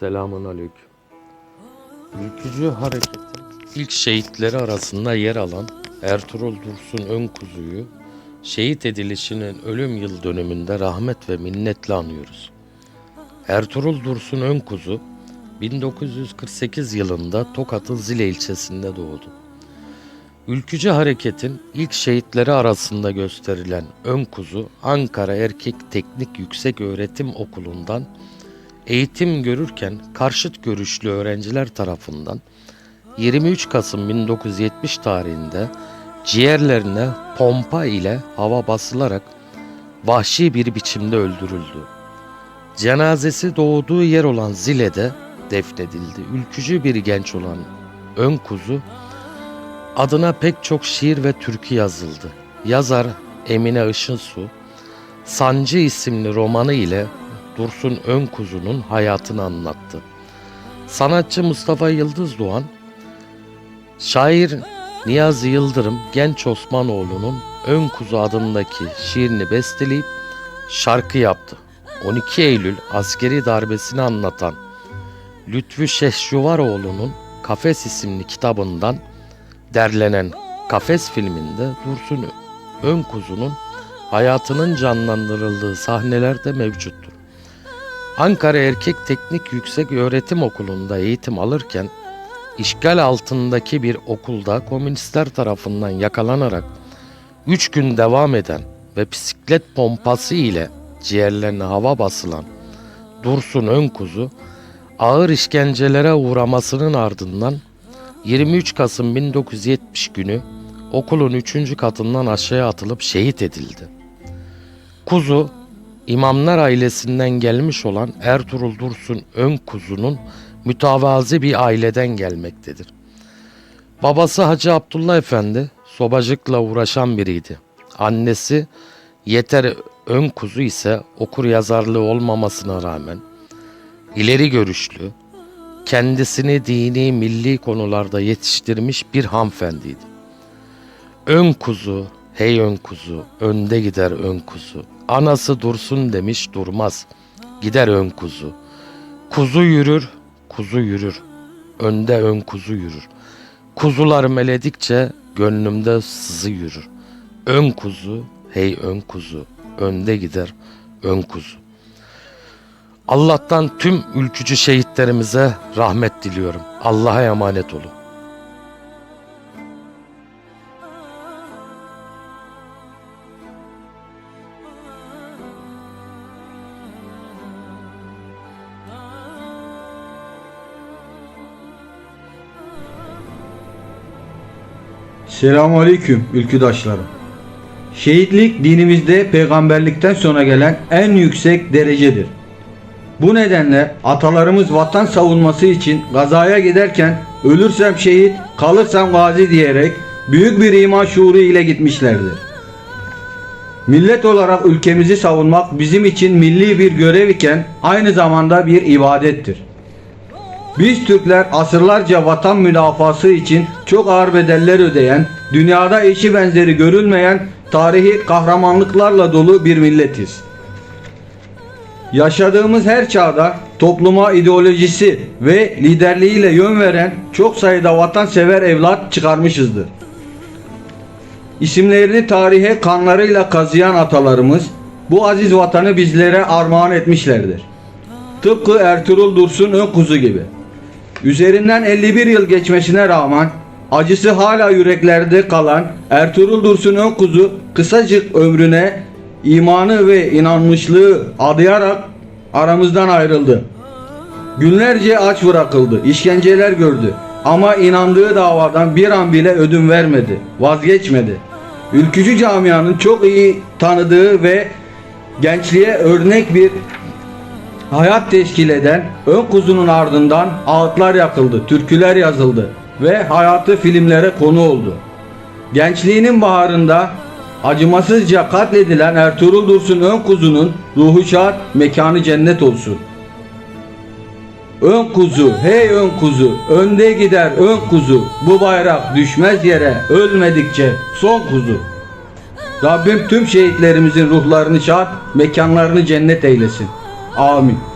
Selamun aleyküm. Ülkücü hareketin ilk şehitleri arasında yer alan Ertuğrul Dursun Önkuzu'yu şehit edilişinin ölüm yıl dönümünde rahmet ve minnetle anıyoruz. Ertuğrul Dursun Önkuzu 1948 yılında Tokat'ın Zile ilçesinde doğdu. Ülkücü hareketin ilk şehitleri arasında gösterilen Önkuzu Ankara Erkek Teknik Yüksek Öğretim Okulu'ndan eğitim görürken karşıt görüşlü öğrenciler tarafından 23 Kasım 1970 tarihinde ciğerlerine pompa ile hava basılarak vahşi bir biçimde öldürüldü. Cenazesi doğduğu yer olan Zile'de defnedildi. Ülkücü bir genç olan Ön Kuzu adına pek çok şiir ve türkü yazıldı. Yazar Emine Işınsu, Sancı isimli romanı ile Dursun Önkuzu'nun hayatını anlattı. Sanatçı Mustafa Yıldız Doğan, şair Niyazi Yıldırım Genç Osmanoğlu'nun Önkuzu adındaki şiirini besteleyip şarkı yaptı. 12 Eylül askeri darbesini anlatan Lütfü Şehşuvaroğlu'nun Kafes isimli kitabından derlenen Kafes filminde Dursun Önkuzu'nun hayatının canlandırıldığı sahneler de mevcuttur. Ankara Erkek Teknik Yüksek Öğretim Okulu'nda eğitim alırken işgal altındaki bir okulda komünistler tarafından yakalanarak 3 gün devam eden ve bisiklet pompası ile ciğerlerine hava basılan Dursun Önkuzu ağır işkencelere uğramasının ardından 23 Kasım 1970 günü okulun 3. katından aşağıya atılıp şehit edildi. Kuzu, İmamlar ailesinden gelmiş olan Ertuğrul Dursun Önkuzu'nun mütevazi bir aileden gelmektedir. Babası Hacı Abdullah Efendi sobacıkla uğraşan biriydi. Annesi Yeter Önkuzu ise okur yazarlığı olmamasına rağmen ileri görüşlü, kendisini dini milli konularda yetiştirmiş bir hanımefendiydi. Ön kuzu, hey ön kuzu, önde gider ön kuzu. Anası dursun demiş durmaz, gider ön kuzu. Kuzu yürür, kuzu yürür, önde ön kuzu yürür. Kuzular meledikçe gönlümde sızı yürür. Ön kuzu, hey ön kuzu, önde gider ön kuzu. Allah'tan tüm ülkücü şehitlerimize rahmet diliyorum. Allah'a emanet olun. Selamünaleyküm ülküdaşlarım. Şehitlik dinimizde peygamberlikten sonra gelen en yüksek derecedir. Bu nedenle atalarımız vatan savunması için gazaya giderken ölürsem şehit, kalırsam gazi diyerek büyük bir iman şuuru ile gitmişlerdir. Millet olarak ülkemizi savunmak bizim için milli bir görev iken aynı zamanda bir ibadettir. Biz Türkler asırlarca vatan müdafası için çok ağır bedeller ödeyen, dünyada eşi benzeri görülmeyen tarihi kahramanlıklarla dolu bir milletiz. Yaşadığımız her çağda topluma ideolojisi ve liderliğiyle yön veren çok sayıda vatansever evlat çıkarmışızdır. İsimlerini tarihe kanlarıyla kazıyan atalarımız bu aziz vatanı bizlere armağan etmişlerdir. Tıpkı Ertuğrul Dursun Önkuzu gibi. Üzerinden 51 yıl geçmesine rağmen acısı hala yüreklerde kalan Ertuğrul Dursun Önkuzu kısacık ömrüne imanı ve inanmışlığı adayarak aramızdan ayrıldı. Günlerce aç bırakıldı, işkenceler gördü ama inandığı davadan bir an bile ödün vermedi, vazgeçmedi. Ülkücü camianın çok iyi tanıdığı ve gençliğe örnek bir hayat teşkil eden ön kuzunun ardından ağıtlar yakıldı, türküler yazıldı ve hayatı filmlere konu oldu. Gençliğinin baharında acımasızca katledilen Ertuğrul Dursun ön kuzunun ruhu şad, mekanı cennet olsun. Ön kuzu, hey ön kuzu, önde gider ön kuzu, bu bayrak düşmez yere, ölmedikçe son kuzu. Rabbim tüm şehitlerimizin ruhlarını şad, mekanlarını cennet eylesin. Amém.